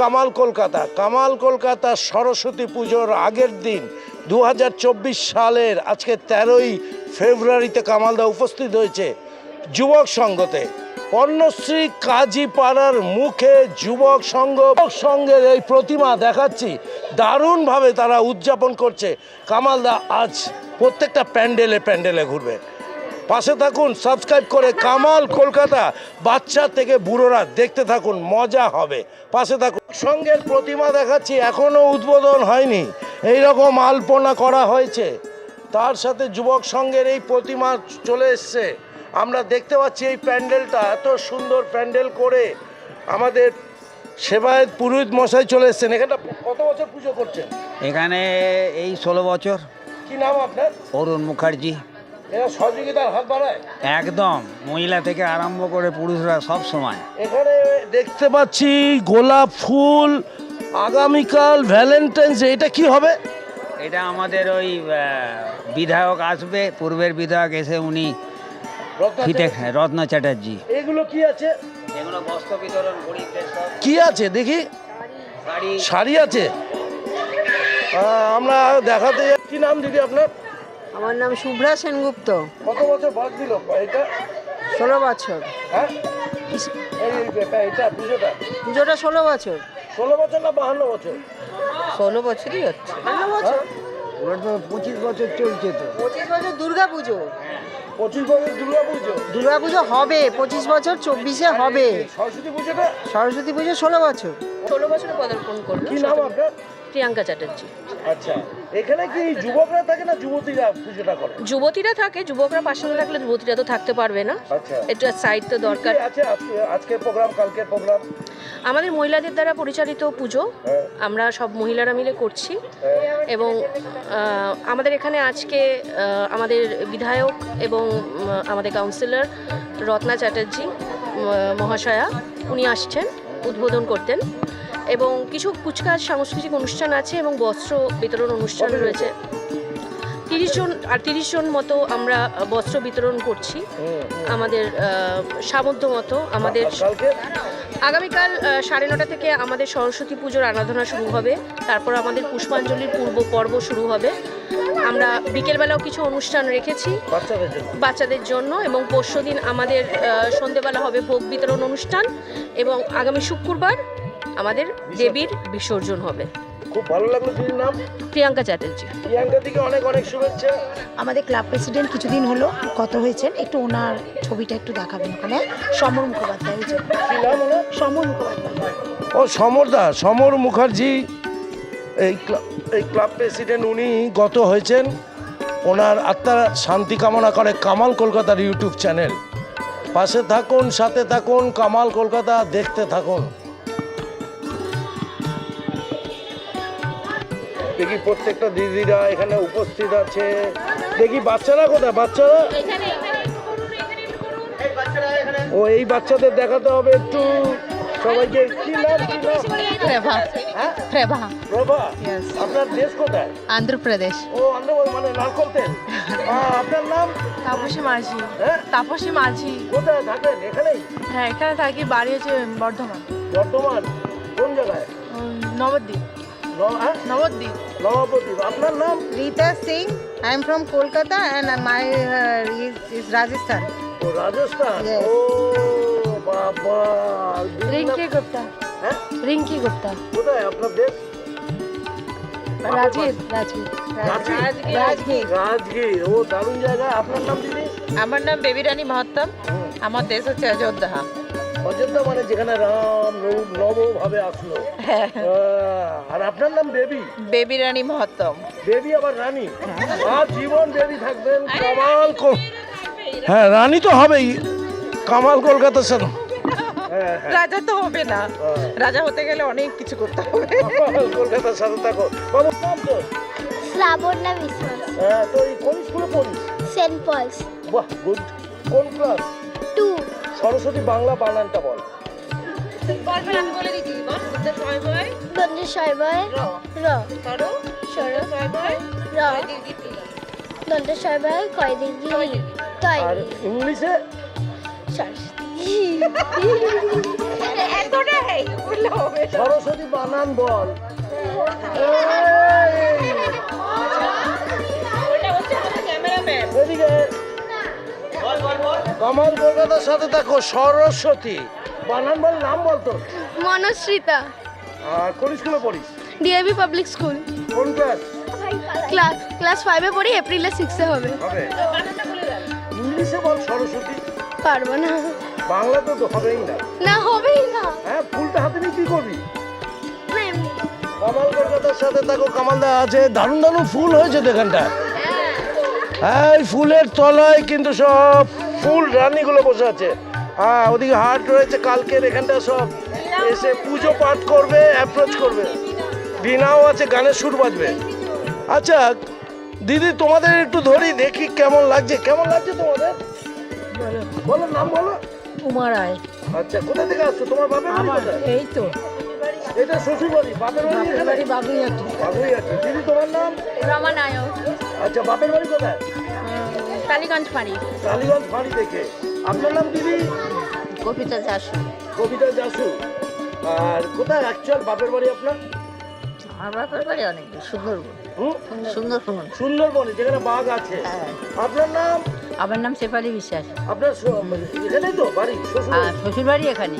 কামাল কলকাতা। কামাল কলকাতা সরস্বতী পুজোর আগের দিন দু হাজার চব্বিশ সালের আজকে তেরোই ফেব্রুয়ারিতে কামালদা উপস্থিত হয়েছে যুবক সংঘতে পর্ণশ্রী কাজী পাড়ার মুখে যুবক সংঘ সংঘের এই প্রতিমা দেখাচ্ছি। দারুণভাবে তারা উদযাপন করছে। কামালদা আজ প্রত্যেকটা প্যান্ডেলে প্যান্ডেলে ঘুরবে। পাশে থাকুন সাবস্ক্রাইব করে কামাল কলকাতা। বাচ্চা থেকে বুড়োরা দেখতে থাকুন মজা হবে। পাশে থাকুন। সঙ্গের প্রতিমা দেখাচ্ছি এখনও উদ্বোধন হয়নি। এই রকম আলপনা করা হয়েছে। তার সাথে যুবক সংঘের এই প্রতিমা চলে এসছে। আমরা দেখতে পাচ্ছি এই প্যান্ডেলটা এত সুন্দর প্যান্ডেল করে আমাদের সেবায়ত পুরোহিত মশাই চলে এসছেন। এখানটা কত বছর পুজো করছেন? এখানে এই ষোলো বছর। কি নাম আপনার? অরুণ মুখার্জি। এরা সহযোগিতার হাত বাড়ায়। একদম মহিলা থেকে আরম্ভ করে পুরুষরা সব সময়। এখানে দেখতে পাচ্ছি গোলাপ ফুল আগামীকাল ভ্যালেন্টাইন্স ডে এটা কি হবে? এটা আমাদের ওই বিধায়ক আসবে পূর্বের বিধায়ক এসে উনি ফিতে রত্ন চ্যাটার্জি। এগুলো কি আছে? এগুলো বস্ত্র বিতরণ গরিবদের কি আছে? দেখি। শাড়ি। আছে? আমরা দেখাতে কি নাম দিদি আপনার? আমার নাম শুভ্রা সেনগুপ্ত। কত বছর বয়স দিল এটা? ষোলো বছর। হ্যাঁ? পুজোটা? ষোলো বছর। ষোলো বছর না বাহান্ন বছর? ষোলো বছরই হচ্ছে। ষোলো বছর। ওর তো পঁচিশ বছর চলছে তো। পঁচিশ বছর দুর্গা পুজো। পঁচিশ বছর দুর্গা পুজো? দুর্গা পুজো হবে পঁচিশ বছর চব্বিশে হবে। সরস্বতী পুজোটা? সরস্বতী পুজো ষোলো বছর। ষোলো বছরে পদার্পণ করল কি নাম আপনার? প্রিয়াঙ্কা চ্যাটার্জি। আচ্ছা এখানে কি যুবকরা থাকে না যুবতীরা পুজোটা করে? যুবতীরা থাকে যুবকরা পাশে না থাকলে যুবতীরা তো থাকতে পারবে না। আচ্ছা। একটু সাইড তো দরকার। আছে আজকে আজকের প্রোগ্রাম কালকের প্রোগ্রাম আমাদের মহিলাদের দ্বারা পরিচালিত পুজো। আমরা সব মহিলারা মিলে করছি। এবং আমাদের এখানে আজকে আমাদের বিধায়ক এবং আমাদের কাউন্সিলর রত্না চ্যাটার্জি মহাশয়া উনি আসছেন উদ্বোধন করতেন। এবং কিছু কুচকাজ সাংস্কৃতিক অনুষ্ঠান আছে এবং বস্ত্র বিতরণ অনুষ্ঠান রয়েছে। তিরিশ জন আর তিরিশ জন মতো আমরা বস্ত্র বিতরণ করছি। আমাদের সামর্থ্য মতো আমাদের আগামীকাল সাড়ে নটা থেকে আমাদের সরস্বতী পুজোর আরাধনা শুরু হবে। তারপর আমাদের পুষ্পাঞ্জলির পূর্ব পর্ব শুরু হবে। আমরা বিকেলবেলাও কিছু অনুষ্ঠান রেখেছি। বাচ্চাদের জন্য? এবং পরশু দিন আমাদের সন্ধেবেলা হবে ভোগ বিতরণ অনুষ্ঠান এবং আগামী শুক্রবার আমাদের দেবীর বিসর্জন হবে। খুব ভালো লাগল দিদির নাম। প্রিয়াঙ্কা চ্যাটার্জি। প্রিয়াঙ্কা দিকে অনেক অনেক শুভেচ্ছা। আমাদের ক্লাব প্রেসিডেন্ট কিছুদিন হলো কত হয়েছেন? একটু ওনার ছবিটা একটু দেখাবেন ওখানে। সমর মুখোপাধ্যায় হয়েছে কি নাম ওনার? সমর মুখোপাধ্যায়। ও সমরদা সমর মুখার্জি। এই এই ক্লাব প্রেসিডেন্ট উনি গত হয়েছেন। ওনার আত্মার শান্তি কামনা করে কামাল কলকাতার ইউটিউব চ্যানেল। পাশে থাকুন সাথে থাকুন কামাল কলকাতা দেখতে থাকুন। দেখি প্রত্যেকটা দিদিরা এখানে উপস্থিত আছে। দেখি বাচ্চারা কোথায়? বাচ্চারা? ও এই বাচ্চাদের দেখাতে হবে একটু। সবাইকে কি নাম কি নাম. হ্যাঁ Prabha. প্রভা আপনার দেশ কোথায়? Pradesh. ও আন্দামান মানে নারকল তেল আপনার নাম? তাপসী মাঝি। হ্যাঁ? তাপসী মাঝি। কোথায় থাকেন? এখানেই? হ্যাঁ এখানে থাকি বাড়ি হচ্ছে বর্ধমান। বর্তমান কোন জায়গায়? নবদ্বীপ। আপনার নাম Rita Singh I am from Kolkata and my is Rajasthan O Rajasthan Yes. ও বাবা রিঙ্কি গুপ্তা হ্যাঁ রিঙ্কি গুপ্তা কোথায় আপনার দেশ রাজগীর রাজগীর রাজগীর রাজগীর রাজগীর ও দারুণ জায়গা আপনার নাম দিদি আমার নাম বেবি রানী মহত্তম আমার দেশ হচ্ছে অযোধ্যা অযোধ্যা মানে যেখানে রাম নব- নবভাবে আসলো। হ্যাঁ। আর আপনার নাম বেবি? বেবি রানী মহত্তম। বেবি আবার রানী? আর জীবন বেবি থাকবেন কামাল হ্যাঁ রানী তো হবেই। কামাল কলকাতা স্যার হ্যাঁ হ্যাঁ। রাজা তো হবে না। রাজা হতে গেলে অনেক কিছু করতে হবে। কামাল কলকাতার সাথে থাকো। বাবু নাম তো? শ্রাবণা বিশ্বাস। হ্যাঁ তো কোন স্কুলে পড়িস? Saint Paul's. বাহ গুড। কোন ক্লাস? সরস্বতী বাংলা বানানটা বল। আর ইংলিশে? সরস্বতী এত বানান বল। এদিকে। কামাল কলকাতার সাথে দেখো সরস্বতী। বানান বল নাম বলতো? মনস্রিতা আর কোন স্কুলে পড়িস? DAV public school. কোন ক্লাস ক্লাস ক্লাস ফাইভে পড়ি এপ্রিলে সিক্সে হবে। হবে। ইংলিশে বল সরস্বতী। পারব না। বাংলা তো হবেই না। না হবেই না। হ্যাঁ ফুলটা হাতে নিয়ে কি করবি? কামাল কলকাতার সাথে দেখো কামালদা আছে। দারুণ দারুণ ফুল হয়েছে তো এখানটায়। হ্যাঁ। এই ফুলের তলায় কিন্তু সব ফুল রানীগুলো বসে আছে। হ্যাঁ ওদিকে হাট রয়েছে কালকের এখানটা সব। এসে পুজো পাঠ করবে অ্যাপ্রোচ করবে। বিনাও আছে গানের সুর বাজবে। আচ্ছা দিদি তোমাদের একটু ধরি দেখি কেমন লাগছে। কেমন লাগছে তোমাদের? বলো নাম বলো। উমা রায়। আচ্ছা কোথা থেকে আসছো? তোমার বাড়ি কোথায়? এই তো। এটা শ্বশুর বাড়ি বাপের বাড়ি এখানে? বাগুইয়াটি। বাগুইআটি। দিদি তোমার নাম? রমা নায়ক আচ্ছা বাপের বাড়ি কোথায়? টালিগঞ্জ ফাঁড়ি ফাঁড়ি থেকে। আপনার নাম দিদি? কবিতা চাষ কবিতা জাসু। আর কোথায়? অ্যাকচুয়াল বাপের বাড়ি আপনার? আমার বাপের বাড়ি অনেক দূর, সুন্দরবন। হুম? সুন্দরবন। সুন্দরবনে যেখানে বাঘ আছে। আপনার নাম? আমার নাম শেফালি বিশ্বাস। আপনার এখানেই তো বাড়ি শ্বশুর বাড়ি? এখানে।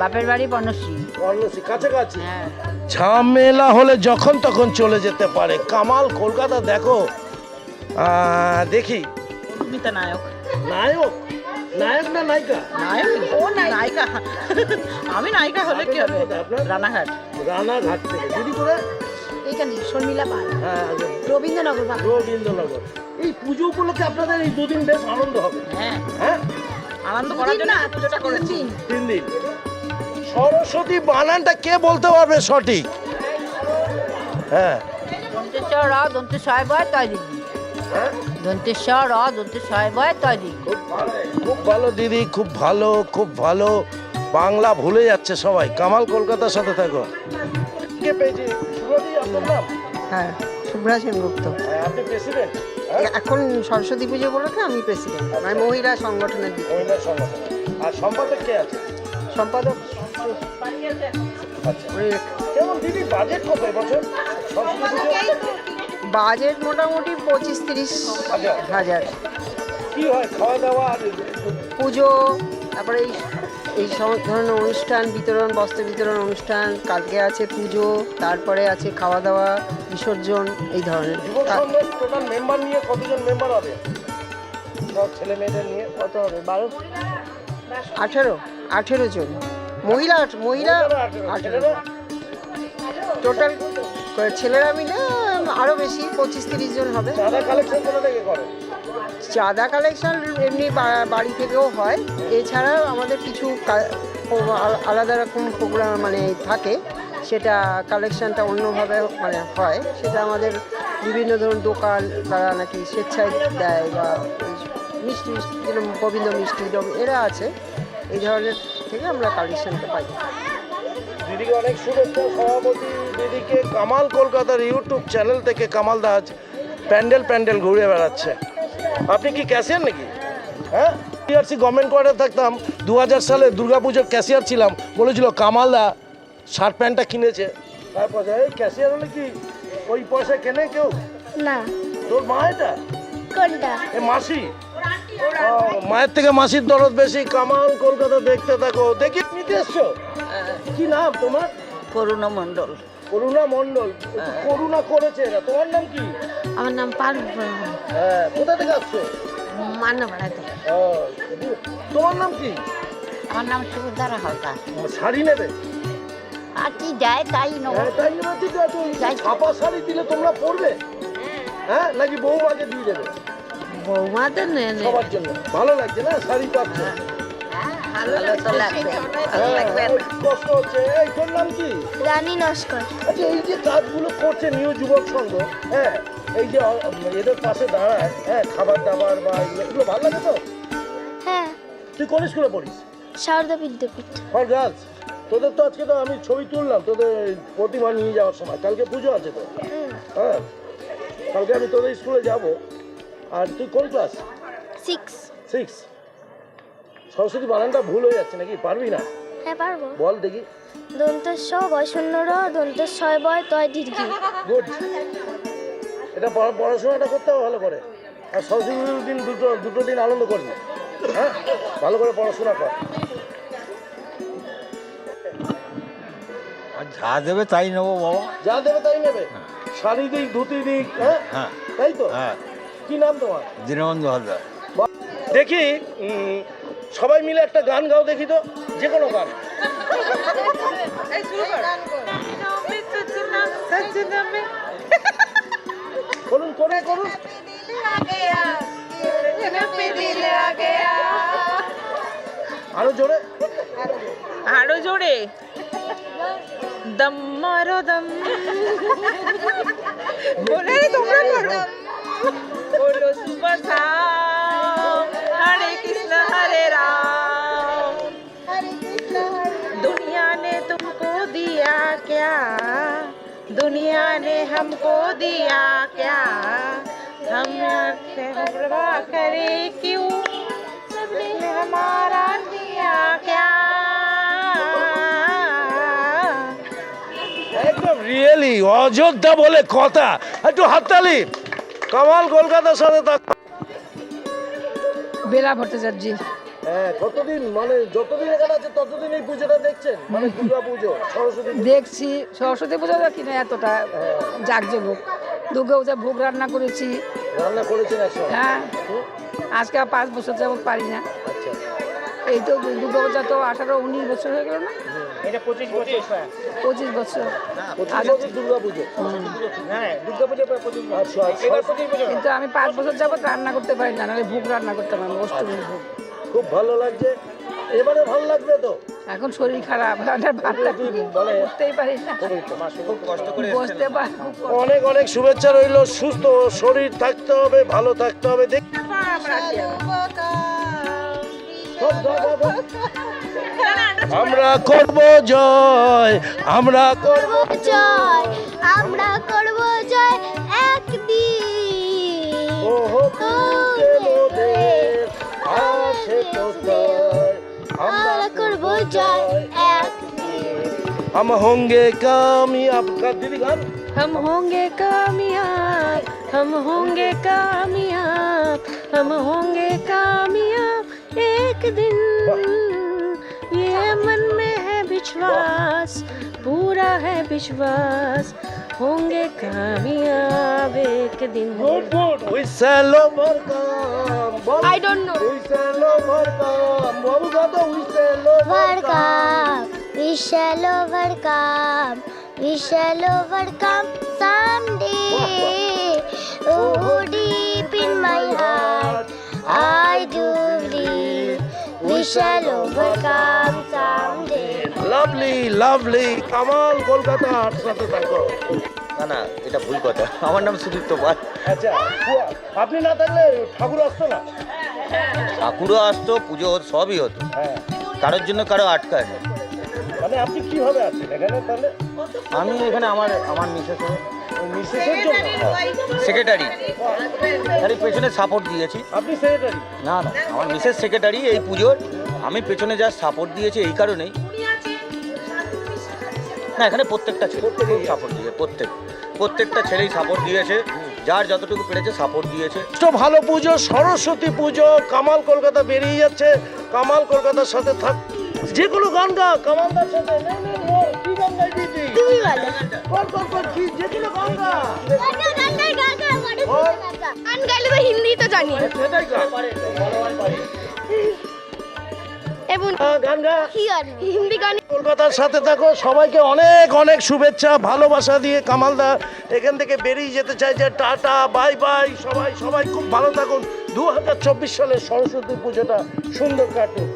বাপের বাড়ি বনশ্রী। অন্নসী কাছাকাছি। হ্যাঁ। ঝামেলা হলে যখন তখন চলে যেতে পারে। কামাল কলকাতা দেখো। আহ, দেখি সুমিতা নায়ক। নায়ক? নায়ক না নায়িকা? নায়ক? ও নায়িকা। আমি নায়িকা হলে কি হবে? রানাঘাট। রানাঘাট থেকে। দিদি করে এইখানে শর্মিলা পাল। হ্যাঁ রবীন্দ্রনগর বাগ রবীন্দ্রনগর। এই পুজো উপলক্ষে আপনাদের এই দুদিন বেশ আনন্দ হবে। হ্যাঁ। হ্যাঁ? আনন্দ করার জন্য পুজোটা করেছি। তিন দিন। সরস্বতী বানানটা কে বলতে পারবে সঠিক? হ্যাঁ। দন্তেশ্বর র দন্তেশ্বর বয় তয় দিদি। হ্যাঁ? দন্তেশ্বর র দন্তেশ্বর বয় তয় দিদি খুব ভালো খুব ভালো দিদি খুব ভালো খুব ভালো। বাংলা ভুলে যাচ্ছে সবাই। কামাল কলকাতার সাথে থাকো। কে পেয়েছি? সুরজি আপনার নাম? হ্যাঁ শুভ্রা সেনগুপ্ত। হ্যাঁ, আপনি প্রেসিডেন্ট এখন সরস্বতী পুজো উপলক্ষে আমি প্রেসিডেন্ট মানে মহিলা সংগঠনের দিকে। মহিলা সংগঠন। আর সম্পাদক কে আছে? সম্পাদক আচ্ছা। কেমন দিদি বাজেট কত এবছর? সরস্বতী পুজো? বাজেট মোটামুটি পঁচিশ তিরিশ হাজার। হাজার হয় পুজো তারপরে এই এই সব ধরনের অনুষ্ঠান বিতরণ বস্ত্র বিতরণ অনুষ্ঠান কালকে আছে পুজো তারপরে আছে খাওয়া দাওয়া বিসর্জন এই ধরনের। যুব টোটাল মেম্বার নিয়ে কতজন মেম্বার হবে? সব ছেলে মেয়েদের নিয়ে কত হবে? বারো? আঠেরো আঠেরো জন। মহিলা মহিলা আঠেরো? টোটাল ছেলেরা মিলে আরও বেশি পঁচিশ তিরিশ জন হবে। চাঁদা কালেকশন এমনি বাড়ি থেকেও হয়। এছাড়াও আমাদের কিছু আলাদা রকম প্রোগ্রাম মানে থাকে। সেটা কালেকশনটা অন্যভাবে মানে হয়। সেটা আমাদের বিভিন্ন ধরুন দোকান তারা নাকি স্বেচ্ছায় দেয় বা মিষ্টি মিষ্টি যেরকম গোবিন্দ মিষ্টি এরা আছে। এই ধরনের থেকে আমরা কালেকশনটা পাই। দিদিকে অনেক শুভেচ্ছা সভাপতি দিদিকে কামাল কলকাতার ইউটিউব চ্যানেল থেকে কামাল দাস প্যান্ডেল প্যান্ডেল ঘুরে বেড়াচ্ছে। আপনি কি ক্যাশিয়ার নাকি? হ্যাঁ? টিআরসি গভর্নমেন্ট কোয়ার্টার থাকতাম দু হাজার সালে দুর্গাপুজোর ক্যাশিয়ার ছিলাম বলেছিল কামাল দা শার্ট প্যান্টটা কিনেছে। তারপর ক্যাশিয়ার হলে কি ওই পয়সা কেনে কেউ? না। তোর মা এটা? কোনটা? এ মাসি? ও, মায়ের থেকে মাসির দরদ বেশি কামাল কলকাতা দেখতে থাকো। দেখি নিতে এসছো? কি নাম তোমার? করুণা মণ্ডল। করুণা মণ্ডল। করুণা করেছে এরা। তোমার নাম কি? আমার নাম পার হ্যাঁ কোথা থেকে আসছো? মান্নাবাড়াতে তোমার নাম কি? আমার নাম সুবিধারা হালদার। শাড়ি নেবে? আর কি যায় তাই নেব। হ্যাঁ তাই নেবে ঠিক আছে ছাপা শাড়ি দিলে তোমরা পরবে? হ্যাঁ। নাকি বৌমাকে দিয়ে দেবে? বৌমাদের নেই সবার জন্য। ভালো লাগছে না শাড়ি পাচ্ছ? ভালো তো লাগবে হ্যাঁ, এই কষ্ট হচ্ছে। এই তোর নাম কি? রানী নস্কর। আচ্ছা এই যে কাজগুলো করছে নিউ যুবক সংঘ হ্যাঁ এই যে এদের পাশে দাঁড়ায় হ্যাঁ খাবার দাবার বা এগুলো ভালো লাগে তো? হ্যাঁ। তুই কোন স্কুলে পড়িস? শারদা বিদ্যাপীঠ। ফর গার্লস তোদের তো আজকে তো আমি ছবি তুললাম তোদের প্রতিমা নিয়ে যাওয়ার সময়। কালকে পুজো আছে তো? হ্যাঁ। কালকে আমি তোদের স্কুলে যাব। আর তুই কোন ক্লাস সিক্স সিক্স সরস্বতী বানানটা ভুল হয়ে যাচ্ছে নাকি? পারবি না? হ্যাঁ পারব। বল দেখি। দন্তের স বয় শূন্য র দন্তের ছয় বয় তয় দীর্ঘি। গুড। এটা পড়াশোনাটা করতে হবে ভালো করে। আর সরস্বতী দিন দুটো দুটো দিন আনন্দ করবি। হ্যাঁ? ভালো করে পড়াশোনা কর। আর যা দেবে তাই নেব বাবা। যা দেবে তাই নেবে। শাড়ি দিক ধুতি দিক হ্যাঁ? হ্যাঁ। তাই তো? হ্যাঁ। কি নাম তোমার? দীনবন্ধু হালদার। দেখি সবাই মিলে একটা গান গাও দেখি তো যে কোনো গান। এই শুরু কর। করুন করে করুন? আরও জোরে। আরও জোরে। দম মারো দম। বলে তোমরা করো। বলো কৃষ্ণ হরে রাম दुनिया ने तुमको दिया क्या दुनिया ने हमको दिया क्या हम से परवाह करे क्यों सबने हमारा दिया क्या একদম রিয়েলি অযোধ্যা বলে কথা একটু হাততালি কামাল কলকাতার সাথে থাক বেলা ভট্টাচার্য হ্যাঁ কতদিন? মানে যতদিন এখানে আছে ততদিন এই পুজোটা দেখছেন? মানে দুর্গা পুজো সরস্বতী পুজো। দেখছি সরস্বতী পুজো কিনা এতটা জাঁকজমক দুর্গা পূজা ভোগ রান্না করেছি। রান্না করেছেন হ্যাঁ। আজকে আর পাঁচ বছর যাবত পারি না। আচ্ছা। এই তো দুর্গা পূজা তো আঠারো উনিশ বছর হয়ে গেল না? পঁচিশ বছর। আচ্ছা। হ্যাঁ আচ্ছা পঁচিশ বছর। কিন্তু আমি পাঁচ বছর যাবত রান্না করতে পারি না নাহলে ভোগ রান্না করতে পারি না অষ্টমীর ভোগ। খুব ভালো লাগছে। এবারে ভালো লাগবে তো? এখন শরীর খারাপ করতেই পারি না। খুব কষ্ট করে বসতে পারি অনেক অনেক শুভেচ্ছা রইল সুস্থ শরীর থাকতে হবে ভালো থাকতে হবে। দেখ। আমরা করব জয় আমরা করব জয় আমরা করব জয়। আমরা করব জয় একদিন हम होंगे कामयाब का दीदी गान हम होंगे कामयाब हम होंगे कामयाब हम होंगे कामयाब एक दिन ये मन में है विश्वास पूरा है विश्वास होंगे कामयाब एक दिन good good we shall overcome I don't know. we shall overcome বাবু গাতো we shall overcome overcome. We shall overcome. We shall overcome someday. Oh, deep in my heart, I do believe we shall overcome someday. Lovely lovely Kamal কলকাতার সাথে থাকো। না না এটা ভুল কথা। আমার নাম সুদীপ্ত পাল। আচ্ছা আপনি না থাকলে ঠাকুর আসতো না? ঠাকুরও আসতো পুজো হতো সবই হতো। হ্যাঁ। কারোর জন্য কারও আটকায় না মানে আপনি কীভাবে আছেন এখানে তাহলে? আমি এখানে আমার আমার মিসেসের মিসেসের জন্য। সেক্রেটারি খালি পেছনে সাপোর্ট দিয়েছি। আপনি সেক্রেটারি না না আমার মিসেস সেক্রেটারি এই পুজোর। আমি পেছনে যা সাপোর্ট দিয়েছি এই কারণেই। না এখানে প্রত্যেকটা ছেলে খুব সাপোর্ট দিয়ে প্রত্যেক। প্রত্যেকটা ছেলেই সাপোর্ট দিয়েছে। যার যতটুকু পেরেছে সাপোর্ট দিয়েছে। তো ভালো পুজো সরস্বতী পুজো কামাল কলকাতা বেরিয়ে যাচ্ছে। কামাল কলকাতার সাথে থাক যে কোনো গান গা কামালদার সাথে। নে, নে, বল, কি গান গাইবি তুই? তুমি বলো। কর, কর, কর, কি যে কোনো গান গা গান গাইলে তো হিন্দি তো জানি। সেটাই গা। এবং হ্যাঁ, গান গা। হিন্দি গান। কলকাতার সাথে থাকো সবাইকে অনেক অনেক শুভেচ্ছা ভালোবাসা দিয়ে কামালদা এখান থেকে বেরিয়ে যেতে টাটা বাই বাই সবাই সবাই খুব ভালো থাকুন। দু হাজার চব্বিশ সালের সরস্বতী পুজোটা সুন্দর কাটুক।